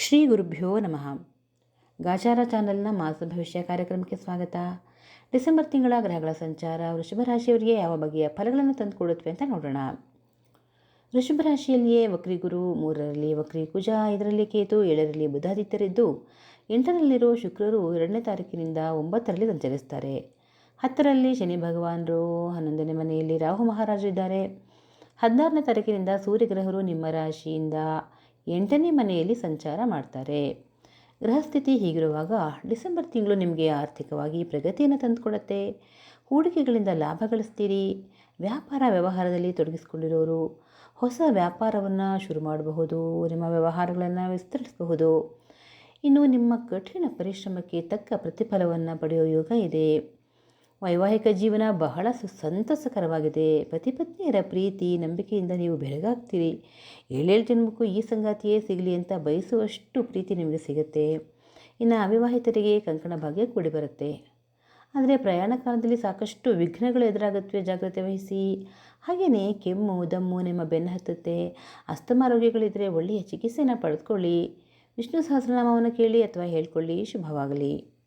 ಶ್ರೀ ಗುರುಭ್ಯೋ ನಮಃ. ಗಾಚಾರ ಚಾನಲ್ನ ಮಾಸ ಭವಿಷ್ಯ ಕಾರ್ಯಕ್ರಮಕ್ಕೆ ಸ್ವಾಗತ. ಡಿಸೆಂಬರ್ ತಿಂಗಳ ಗ್ರಹಗಳ ಸಂಚಾರ, ವೃಷಭ ರಾಶಿಯವರಿಗೆ ಯಾವ ಬಗೆಯ ಫಲಗಳನ್ನು ತಂದುಕೊಡುತ್ತವೆ ಅಂತ ನೋಡೋಣ. ವೃಷಭ ರಾಶಿಯಲ್ಲಿಯೇ ವಕ್ರಿ ಗುರು, ಮೂರರಲ್ಲಿ ವಕ್ರಿ ಕುಜ, ಐದರಲ್ಲಿ ಕೇತು, ಏಳರಲ್ಲಿ ಬುಧಾದಿತ್ಯರಿದ್ದು, ಎಂಟರಲ್ಲಿರೋ ಶುಕ್ರರು ಎರಡನೇ ತಾರೀಕಿನಿಂದ ಒಂಬತ್ತರಲ್ಲಿ ಸಂಚರಿಸ್ತಾರೆ. ಹತ್ತರಲ್ಲಿ ಶನಿ ಭಗವಾನರು, ಹನ್ನೊಂದನೇ ಮನೆಯಲ್ಲಿ ರಾಹು ಮಹಾರಾಜರು ಇದ್ದಾರೆ. ಹದಿನಾರನೇ ತಾರೀಕಿನಿಂದ ಸೂರ್ಯಗ್ರಹರು ನಿಮ್ಮ ರಾಶಿಯಿಂದ ಎಂಟನೇ ಮನೆಯಲ್ಲಿ ಸಂಚಾರ ಮಾಡ್ತಾರೆ. ಗೃಹಸ್ಥಿತಿ ಹೀಗಿರುವಾಗ ಡಿಸೆಂಬರ್ ತಿಂಗಳು ನಿಮಗೆ ಆರ್ಥಿಕವಾಗಿ ಪ್ರಗತಿಯನ್ನು ತಂದುಕೊಡುತ್ತೆ. ಹೂಡಿಕೆಗಳಿಂದ ಲಾಭ ಗಳಿಸ್ತೀರಿ. ವ್ಯಾಪಾರ ವ್ಯವಹಾರದಲ್ಲಿ ತೊಡಗಿಸಿಕೊಂಡಿರೋರು ಹೊಸ ವ್ಯಾಪಾರವನ್ನು ಶುರು ಮಾಡಬಹುದು, ನಿಮ್ಮ ವ್ಯವಹಾರಗಳನ್ನು ವಿಸ್ತರಿಸಬಹುದು. ಇನ್ನು ನಿಮ್ಮ ಕಠಿಣ ಪರಿಶ್ರಮಕ್ಕೆ ತಕ್ಕ ಪ್ರತಿಫಲವನ್ನು ಪಡೆಯೋ ಯೋಗ ಇದೆ. ವೈವಾಹಿಕ ಜೀವನ ಬಹಳ ಸಂತಸಕರವಾಗಿದೆ. ಪತಿಪತ್ನಿಯರ ಪ್ರೀತಿ, ನಂಬಿಕೆಯಿಂದ ನೀವು ಬೆಳಗಾಗ್ತೀರಿ. ಏಳೇಳು ಜನ್ಮಕ್ಕೂ ಈ ಸಂಗಾತಿಯೇ ಸಿಗಲಿ ಅಂತ ಬಯಸುವಷ್ಟು ಪ್ರೀತಿ ನಿಮಗೆ ಸಿಗುತ್ತೆ. ಇನ್ನು ಅವಿವಾಹಿತರಿಗೆ ಕಂಕಣ ಭಾಗ್ಯ ಕೂಡಿ ಬರುತ್ತೆ. ಆದರೆ ಪ್ರಯಾಣ ಕಾಲದಲ್ಲಿ ಸಾಕಷ್ಟು ವಿಘ್ನಗಳು ಎದುರಾಗುತ್ತವೆ, ಜಾಗ್ರತೆ ವಹಿಸಿ. ಹಾಗೆಯೇ ಕೆಮ್ಮು, ದಮ್ಮು ನಿಮ್ಮ ಬೆನ್ನು ಹತ್ತುತ್ತೆ. ಅಸ್ತಮಾ ರೋಗಿಗಳಿದ್ದರೆ ಒಳ್ಳೆಯ ಚಿಕಿತ್ಸೆಯನ್ನು ಪಡೆದುಕೊಳ್ಳಿ. ವಿಷ್ಣು ಸಹಸ್ರನಾಮವನ್ನು ಕೇಳಿ ಅಥವಾ ಹೇಳ್ಕೊಳ್ಳಿ. ಶುಭವಾಗಲಿ.